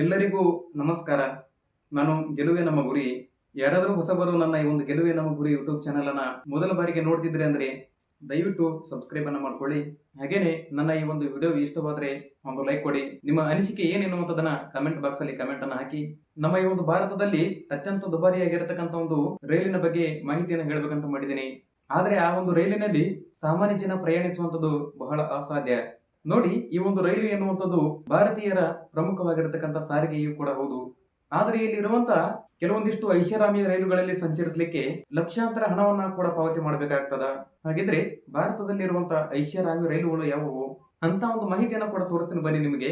ಎಲ್ಲರಿಗೂ ನಮಸ್ಕಾರ. ನಾನು ಗೆಲುವೆ ನಮ್ಮ ಗುರಿ. ಯಾರಾದರೂ ಹೊಸಬರು ನನ್ನ ಈ ಒಂದು ಗೆಲುವೆ ನಮ್ಮ ಗುರಿ ಯೂಟ್ಯೂಬ್ ಚಾನಲ್ ಅನ್ನ ಮೊದಲ ಬಾರಿಗೆ ನೋಡ್ತಿದ್ರೆ ಅಂದ್ರೆ ದಯವಿಟ್ಟು ಸಬ್ಸ್ಕ್ರೈಬ್ ಅನ್ನ ಮಾಡ್ಕೊಳ್ಳಿ. ಹಾಗೇನೆ ನನ್ನ ಈ ಒಂದು ವಿಡಿಯೋ ಇಷ್ಟವಾದ್ರೆ ಒಂದು ಲೈಕ್ ಕೊಡಿ. ನಿಮ್ಮ ಅನಿಸಿಕೆ ಏನೆನ್ನುವಂಥದ್ದನ್ನ ಕಮೆಂಟ್ ಬಾಕ್ಸ್ ಅಲ್ಲಿ ಕಮೆಂಟ್ ಅನ್ನ ಹಾಕಿ. ನಮ್ಮ ಈ ಒಂದು ಭಾರತದಲ್ಲಿ ಅತ್ಯಂತ ದುಬಾರಿಯಾಗಿರತಕ್ಕಂಥ ಒಂದು ರೈಲಿನ ಬಗ್ಗೆ ಮಾಹಿತಿಯನ್ನು ಹೇಳಬೇಕಂತ ಮಾಡಿದ್ದೀನಿ. ಆದ್ರೆ ಆ ಒಂದು ರೈಲಿನಲ್ಲಿ ಸಾಮಾನ್ಯ ಜನ ಪ್ರಯಾಣಿಸುವಂಥದ್ದು ಬಹಳ ಅಸಾಧ್ಯ. ನೋಡಿ, ಈ ಒಂದು ರೈಲು ಎನ್ನುವಂಥದ್ದು ಭಾರತೀಯರ ಪ್ರಮುಖವಾಗಿರತಕ್ಕಂಥ ಸಾರಿಗೆಯೂ ಕೂಡ ಹೌದು. ಆದರೆ ಇಲ್ಲಿರುವಂತಹ ಕೆಲವೊಂದಿಷ್ಟು ಐಷಾರಾಮಿಯ ರೈಲುಗಳಲ್ಲಿ ಸಂಚರಿಸಲಿಕ್ಕೆ ಲಕ್ಷಾಂತರ ಹಣವನ್ನ ಕೂಡ ಪಾವತಿ ಮಾಡಬೇಕಾಗ್ತದ. ಹಾಗಿದ್ರೆ ಭಾರತದಲ್ಲಿರುವಂತಹ ಐಷಾರಾಮಿ ರೈಲುಗಳು ಯಾವುವು? ಅಂತ ಒಂದು ಮಾಹಿತಿಯನ್ನು ಕೂಡ ತೋರಿಸ್ತೀನಿ ಬನ್ನಿ ನಿಮಗೆ.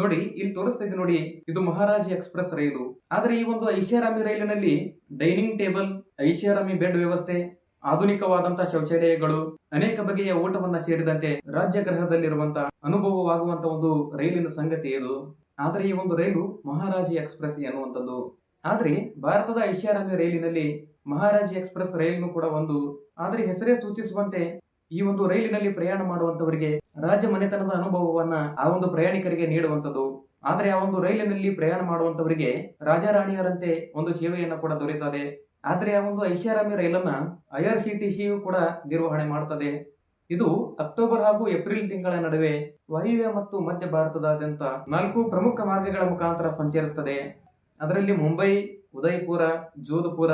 ನೋಡಿ, ಇಲ್ಲಿ ತೋರಿಸ್ತಾ ನೋಡಿ, ಇದು ಮಹಾರಾಜ ಎಕ್ಸ್ಪ್ರೆಸ್ ರೈಲು. ಆದರೆ ಈ ಒಂದು ಐಷಾರಾಮಿ ರೈಲಿನಲ್ಲಿ ಡೈನಿಂಗ್ ಟೇಬಲ್, ಐಷಾರಾಮಿ ಬೆಡ್ ವ್ಯವಸ್ಥೆ ಆಧುನಿಕವಾದಂತಹ ಶೌಚಾಲಯಗಳು, ಅನೇಕ ಬಗೆಯ ಊಟವನ್ನ ಸೇರಿದಂತೆ ರಾಜ್ಯ ಗ್ರಹದಲ್ಲಿರುವಂತ ಅನುಭವವಾಗುವಂತ ಒಂದು ರೈಲಿನ ಸಂಗತಿ ಇದು. ಆದರೆ ಈ ಒಂದು ರೈಲು ಮಹಾರಾಜಿ ಎಕ್ಸ್ಪ್ರೆಸ್ ಎನ್ನುವಂಥದ್ದು. ಆದರೆ ಭಾರತದ ಐಷಾರಾಮಿ ರೈಲಿನಲ್ಲಿ ಮಹಾರಾಜಿ ಎಕ್ಸ್ಪ್ರೆಸ್ ರೈಲು ಕೂಡ ಒಂದು, ಆದರೆ ಹೆಸರೇ ಸೂಚಿಸುವಂತೆ ಈ ಒಂದು ರೈಲಿನಲ್ಲಿ ಪ್ರಯಾಣ ಮಾಡುವಂತವರಿಗೆ ರಾಜ ಮನೆತನದ ಅನುಭವವನ್ನ ಆ ಒಂದು ಪ್ರಯಾಣಿಕರಿಗೆ ನೀಡುವಂಥದ್ದು. ಆದರೆ ಆ ಒಂದು ರೈಲಿನಲ್ಲಿ ಪ್ರಯಾಣ ಮಾಡುವಂತವರಿಗೆ ರಾಜಾರಾಣಿಯರಂತೆ ಒಂದು ಸೇವೆಯನ್ನು ಕೂಡ ದೊರೆಯುತ್ತದೆ. ಆದ್ರೆ ಆ ಒಂದು ಐಷಾರಾಮಿ ರೈಲನ್ನು ಐ ಆರ್ ಸಿ ಟಿ ಸಿಯು ಕೂಡ ನಿರ್ವಹಣೆ ಮಾಡುತ್ತದೆ ಇದು ಅಕ್ಟೋಬರ್ ಹಾಗೂ ಏಪ್ರಿಲ್ ತಿಂಗಳ ನಡುವೆ ವಾಯುವ್ಯ ಮತ್ತು ಮಧ್ಯ ಭಾರತದಾದ್ಯಂತ ನಾಲ್ಕು ಪ್ರಮುಖ ಮಾರ್ಗಗಳ ಮುಖಾಂತರ ಸಂಚರಿಸುತ್ತದೆ ಅದರಲ್ಲಿ ಮುಂಬೈ, ಉದಯ್ಪುರ, ಜೋಧಪುರ,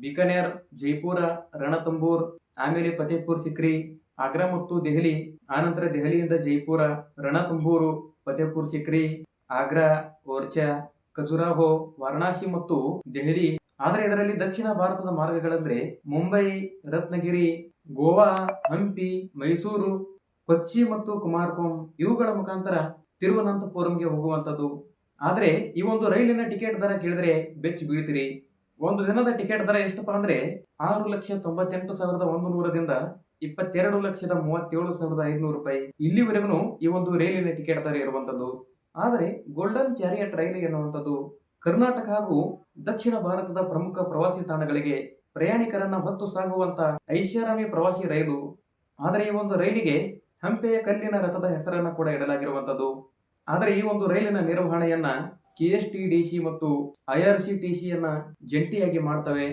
ಬಿಕನೇರ್, ಜೈಪುರ, ರಣತಂಬೂರ್, ಆಮೇಲೆ ಫತೇಪುರ್ ಸಿಕ್ರಿ, ಆಗ್ರಾ ಮತ್ತು ದೆಹಲಿ, ಆನಂತರ ದೆಹಲಿಯಿಂದ ಜೈಪುರ, ರಣತಂಬೂರು, ಫತೇಪುರ್ ಸಿಕ್ರಿ, ಆಗ್ರಾ, ಓರ್ಚಾ, ಖಜುರಾಹೋ, ವಾರಣಾಸಿ ಮತ್ತು ದೆಹಲಿ ಆದರೆ ಇದರಲ್ಲಿ ದಕ್ಷಿಣ ಭಾರತದ ಮಾರ್ಗಗಳಂದ್ರೆ ಮುಂಬೈ, ರತ್ನಗಿರಿ, ಗೋವಾ, ಹಂಪಿ, ಮೈಸೂರು, ಕೊಚ್ಚಿ ಮತ್ತು ಕುಮಾರಕೋಮ್ ಇವುಗಳ ಮುಖಾಂತರ ತಿರುವನಂತಪುರಂಗೆ ಹೋಗುವಂಥದ್ದು. ಆದರೆ ಈ ಒಂದು ರೈಲಿನ ಟಿಕೆಟ್ ದರ ಕೇಳಿದ್ರೆ ಬೆಚ್ಚಿ ಬೀಳ್ತೀರಿ. ಒಂದು ದಿನದ ಟಿಕೆಟ್ ದರ ಎಷ್ಟಪ್ಪ ಅಂದ್ರೆ ಆರು ಲಕ್ಷ ತೊಂಬತ್ತೆಂಟು ಸಾವಿರದ ಒಂದು ನೂರದಿಂದ ಇಪ್ಪತ್ತೆರಡು ಲಕ್ಷದ ಮೂವತ್ತೇಳು ಸಾವಿರದ ಐದುನೂರು ರೂಪಾಯಿ. ಇಲ್ಲಿವರೆಗೂ ಈ ಒಂದು ರೈಲಿನ ಟಿಕೆಟ್ ದರ ಇರುವಂತದ್ದು ಆದರೆ ಗೋಲ್ಡನ್ ಚಾರಿಯಟ್ ರೈಲು ಎನ್ನುವಂಥದ್ದು ಕರ್ನಾಟಕ ಹಾಗೂ ದಕ್ಷಿಣ ಭಾರತದ ಪ್ರಮುಖ ಪ್ರವಾಸಿ ತಾಣಗಳಿಗೆ ಪ್ರಯಾಣಿಕರನ್ನ ಹೊತ್ತು ಸಾಗುವಂತ ಐಷಾರಾಮಿ ಪ್ರವಾಸಿ ರೈಲು. ಆದರೆ ಈ ಒಂದು ರೈಲಿಗೆ ಹಂಪೆಯ ಕಲ್ಲಿನ ರಥದ ಹೆಸರನ್ನ ಕೂಡ ಇಡಲಾಗಿರುವಂತದ್ದು ಆದರೆ ಈ ಒಂದು ರೈಲಿನ ನಿರ್ವಹಣೆಯನ್ನ K S T D C ಮತ್ತು ಐ ಆರ್ ಸಿ ಟಿ ಜಂಟಿಯಾಗಿ ಮಾಡ್ತವೆ.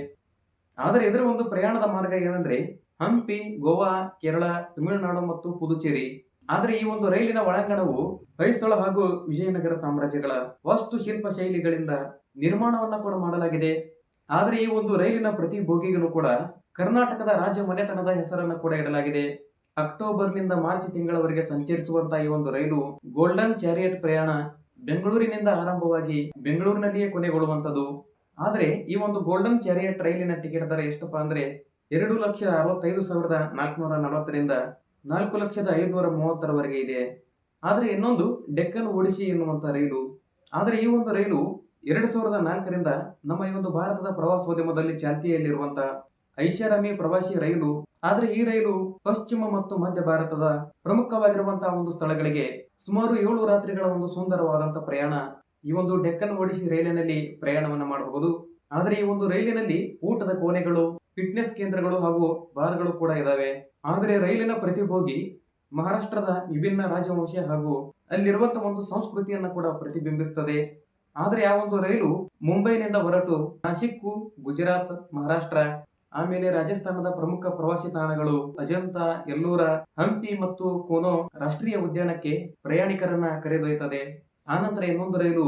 ಆದರೆ ಇದರ ಒಂದು ಪ್ರಯಾಣದ ಮಾರ್ಗ ಏನಂದ್ರೆ ಹಂಪಿ, ಗೋವಾ, ಕೇರಳ, ತಮಿಳುನಾಡು ಮತ್ತು ಪುದುಚೇರಿ. ಆದರೆ ಈ ಒಂದು ರೈಲಿನ ಒಳಾಂಗಣವು ಹೊಯ್ಸಳ ಹಾಗೂ ವಿಜಯನಗರ ಸಾಮ್ರಾಜ್ಯಗಳ ವಾಸ್ತುಶಿಲ್ಪ ಶೈಲಿಗಳಿಂದ ನಿರ್ಮಾಣವನ್ನ ಕೂಡ ಮಾಡಲಾಗಿದೆ. ಆದರೆ ಈ ಒಂದು ರೈಲಿನ ಪ್ರತಿ ಬೋಗಿಗೂ ಕೂಡ ಕರ್ನಾಟಕದ ರಾಜ್ಯ ಮನೆತನದ ಹೆಸರನ್ನು ಕೂಡ ಇಡಲಾಗಿದೆ. ಅಕ್ಟೋಬರ್ನಿಂದ ಮಾರ್ಚ್ ತಿಂಗಳವರೆಗೆ ಸಂಚರಿಸುವಂತಹ ಈ ಒಂದು ರೈಲು ಗೋಲ್ಡನ್ ಚಾರಿಯಟ್ ಪ್ರಯಾಣ ಬೆಂಗಳೂರಿನಿಂದ ಆರಂಭವಾಗಿ ಬೆಂಗಳೂರಿನಲ್ಲಿಯೇ ಕೊನೆಗೊಳ್ಳುವಂಥದ್ದು. ಆದರೆ ಈ ಒಂದು ಗೋಲ್ಡನ್ ಚಾರಿಯಟ್ ರೈಲಿನ ಟಿಕೆಟ್ ದರ ಎಷ್ಟಪ್ಪ ಅಂದರೆ ಎರಡು ಲಕ್ಷ ಅರವತ್ತೈದು ಸಾವಿರದ ನಾಲ್ಕುನೂರ ನಲವತ್ತರಿಂದ ನಾಲ್ಕು ಲಕ್ಷದ ಐದುನೂರ ಮೂವತ್ತರವರೆಗೆ ಇದೆ. ಆದರೆ ಇನ್ನೊಂದು ಡೆಕ್ಕನ್ ಒಡಿಸಿ ಎನ್ನುವಂಥ ರೈಲು. ಆದರೆ ಈ ಒಂದು ರೈಲು ಎರಡು ಸಾವಿರದ ನಾಲ್ಕರಿಂದ ನಮ್ಮ ಈ ಒಂದು ಭಾರತದ ಪ್ರವಾಸೋದ್ಯಮದಲ್ಲಿ ಚಾಲ್ತಿಯಲ್ಲಿರುವಂಥ ಐಷಾರಾಮಿ ಪ್ರವಾಸಿ ರೈಲು. ಆದರೆ ಈ ರೈಲು ಪಶ್ಚಿಮ ಮತ್ತು ಮಧ್ಯ ಭಾರತದ ಪ್ರಮುಖವಾಗಿರುವಂತಹ ಒಂದು ಸ್ಥಳಗಳಿಗೆ ಸುಮಾರು ಏಳು ರಾತ್ರಿಗಳ ಒಂದು ಸುಂದರವಾದಂತಹ ಪ್ರಯಾಣ ಈ ಒಂದು ಡೆಕ್ಕನ್ ಒಡಿಶಿ ರೈಲಿನಲ್ಲಿ ಪ್ರಯಾಣವನ್ನು ಮಾಡಬಹುದು. ಆದರೆ ಈ ಒಂದು ರೈಲಿನಲ್ಲಿ ಊಟದ ಕೋಣೆಗಳು ಫಿಟ್ನೆಸ್ ಕೇಂದ್ರಗಳು ಹಾಗೂ ಬಾರ್ಗಳು ಕೂಡ ಇದಾವೆ. ಆದರೆ ರೈಲಿನ ಪ್ರತಿ ಹೋಗಿ ಮಹಾರಾಷ್ಟ್ರದ ವಿಭಿನ್ನ ರಾಜವಂಶ ಹಾಗೂ ಅಲ್ಲಿರುವಂತಹ ಒಂದು ಸಂಸ್ಕೃತಿಯನ್ನ ಕೂಡ ಪ್ರತಿಬಿಂಬಿಸುತ್ತದೆ ಆದರೆ ಆ ಒಂದು ರೈಲು ಮುಂಬೈನಿಂದ ಹೊರಟು ನಾಸಿಕ್ಕು ಗುಜರಾತ್, ಮಹಾರಾಷ್ಟ್ರ, ಆಮೇಲೆ ರಾಜಸ್ಥಾನದ ಪ್ರಮುಖ ಪ್ರವಾಸಿ ತಾಣಗಳು ಅಜಂತ, ಎಲ್ಲೂರ, ಹಂಪಿ ಮತ್ತು ಕೋನೋ ರಾಷ್ಟ್ರೀಯ ಉದ್ಯಾನಕ್ಕೆ ಪ್ರಯಾಣಿಕರನ್ನ ಕರೆದೊಯ್ತದೆ ಆನಂತರ ಇನ್ನೊಂದು ರೈಲು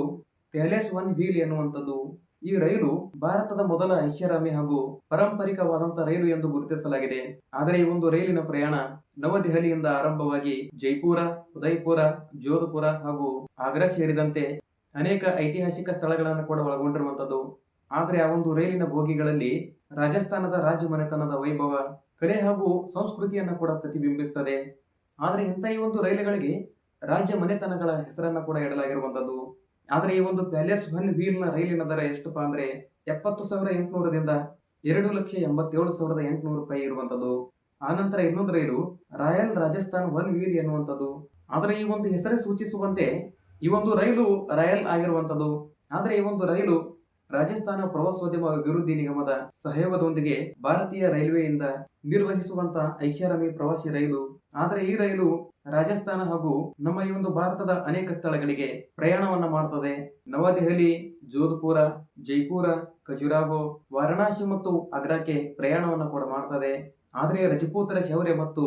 ಪ್ಯಾಲೇಸ್ ಒನ್ ವೀಲ್ ಎನ್ನುವಂಥದ್ದು. ಈ ರೈಲು ಭಾರತದ ಮೊದಲ ಐಷಾರಾಮಿ ಹಾಗೂ ಪಾರಂಪರಿಕವಾದಂತಹ ರೈಲು ಎಂದು ಗುರುತಿಸಲಾಗಿದೆ. ಆದರೆ ಈ ಒಂದು ರೈಲಿನ ಪ್ರಯಾಣ ನವದೆಹಲಿಯಿಂದ ಆರಂಭವಾಗಿ ಜೈಪುರ, ಉದಯ್ಪುರ, ಜೋಧಪುರ ಹಾಗೂ ಆಗ್ರಾ ಸೇರಿದಂತೆ ಅನೇಕ ಐತಿಹಾಸಿಕ ಸ್ಥಳಗಳನ್ನು ಕೂಡ ಒಳಗೊಂಡಿರುವಂಥದ್ದು. ಆದರೆ ಆ ಒಂದು ರೈಲಿನ ಬೋಗಿಗಳಲ್ಲಿ ರಾಜಸ್ಥಾನದ ರಾಜ್ಯ ಮನೆತನದ ವೈಭವ, ಕಲೆ ಹಾಗೂ ಸಂಸ್ಕೃತಿಯನ್ನು ಕೂಡ ಪ್ರತಿಬಿಂಬಿಸುತ್ತದೆ. ಆದರೆ ಇಂಥ ಈ ಒಂದು ರೈಲುಗಳಿಗೆ ರಾಜ್ಯ ಮನೆತನಗಳ ಹೆಸರನ್ನು ಕೂಡ ಇಡಲಾಗಿರುವಂಥದ್ದು. ಆದರೆ ಈ ಒಂದು ಪ್ಯಾಲೇಸ್ ಒನ್ ವೀಲ್ನ ರೈಲಿನ ದರ ಎಷ್ಟಪ್ಪ ಅಂದ್ರೆ ಎಪ್ಪತ್ತು ಸಾವಿರ ಎಂಟುನೂರದಿಂದ ಎರಡು ಲಕ್ಷ ಎಂಬತ್ತೇಳು ಸಾವಿರದ ಎಂಟುನೂರು ರೂಪಾಯಿ ಇರುವಂಥದ್ದು. ಆನಂತರ ಇನ್ನೊಂದು ರೈಲು, ರಾಯಲ್ ರಾಜಸ್ಥಾನ್ ಒನ್ ವೀಲ್ ಎನ್ನುವಂಥದ್ದು. ಆದರೆ ಈ ಒಂದು ಹೆಸರೇ ಸೂಚಿಸುವಂತೆ ಈ ಒಂದು ರೈಲು ರಾಯಲ್ ಆಗಿರುವಂಥದ್ದು. ಆದರೆ ಈ ಒಂದು ರೈಲು ರಾಜಸ್ಥಾನ ಪ್ರವಾಸೋದ್ಯಮ ಅಭಿವೃದ್ಧಿ ನಿಗಮದ ಸಹಯೋಗದೊಂದಿಗೆ ಭಾರತೀಯ ರೈಲ್ವೆಯಿಂದ ನಿರ್ವಹಿಸುವಂತಹ ಐಷಾರಾಮಿ ಪ್ರವಾಸಿ ರೈಲು. ಆದರೆ ಈ ರೈಲು ರಾಜಸ್ಥಾನ ಹಾಗೂ ನಮ್ಮ ಈ ಒಂದು ಭಾರತದ ಅನೇಕ ಸ್ಥಳಗಳಿಗೆ ಪ್ರಯಾಣವನ್ನು ಮಾಡುತ್ತದೆ ನವದೆಹಲಿ, ಜೋಧ್ಪುರ, ಜೈಪುರ, ಖಜುರಾಹೋ, ವಾರಣಾಸಿ ಮತ್ತು ಆಗ್ರಾಕ್ಕೆ ಪ್ರಯಾಣವನ್ನು ಕೂಡ ಮಾಡ್ತದೆ. ಆದರೆ ರಜಪೂತರ ಶೌರ್ಯ ಮತ್ತು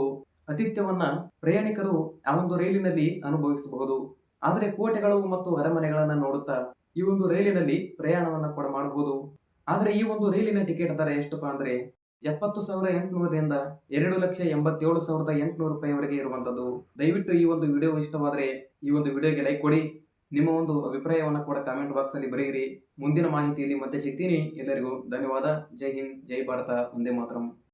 ಆತಿಥ್ಯವನ್ನ ಪ್ರಯಾಣಿಕರು ಆ ಒಂದು ರೈಲಿನಲ್ಲಿ ಅನುಭವಿಸಬಹುದು. ಆದರೆ ಕೋಟೆಗಳು ಮತ್ತು ಅರಮನೆಗಳನ್ನು ನೋಡುತ್ತಾ ಈ ಒಂದು ರೈಲಿನಲ್ಲಿ ಪ್ರಯಾಣವನ್ನು ಕೂಡ ಮಾಡಬಹುದು ಆದರೆ ಈ ಒಂದು ರೈಲಿನ ಟಿಕೆಟ್ ದರ ಎಷ್ಟಪ್ಪ ಅಂದ್ರೆ ಎಪ್ಪತ್ತು ಸಾವಿರ ಎಂಟುನೂರರಿಂದ ಎರಡು ಲಕ್ಷ ಎಂಬತ್ತೇಳು ಸಾವಿರದ ಎಂಟುನೂರು ರೂಪಾಯಿವರೆಗೆ ಇರುವಂಥದ್ದು ದಯವಿಟ್ಟು ಈ ಒಂದು ವಿಡಿಯೋ ಇಷ್ಟವಾದರೆ ಈ ಒಂದು ವಿಡಿಯೋಗೆ ಲೈಕ್ ಕೊಡಿ. ನಿಮ್ಮ ಒಂದು ಅಭಿಪ್ರಾಯವನ್ನು ಕೂಡ ಕಾಮೆಂಟ್ ಬಾಕ್ಸಲ್ಲಿ ಬರೆಯಿರಿ. ಮುಂದಿನ ಮಾಹಿತಿಯಲ್ಲಿ ಮತ್ತೆ ಸಿಗ್ತೀನಿ. ಎಲ್ಲರಿಗೂ ಧನ್ಯವಾದ. ಜೈ ಹಿಂದ್, ಜೈ ಭಾರತ. ಒಂದೇ ಮಾತರಂ.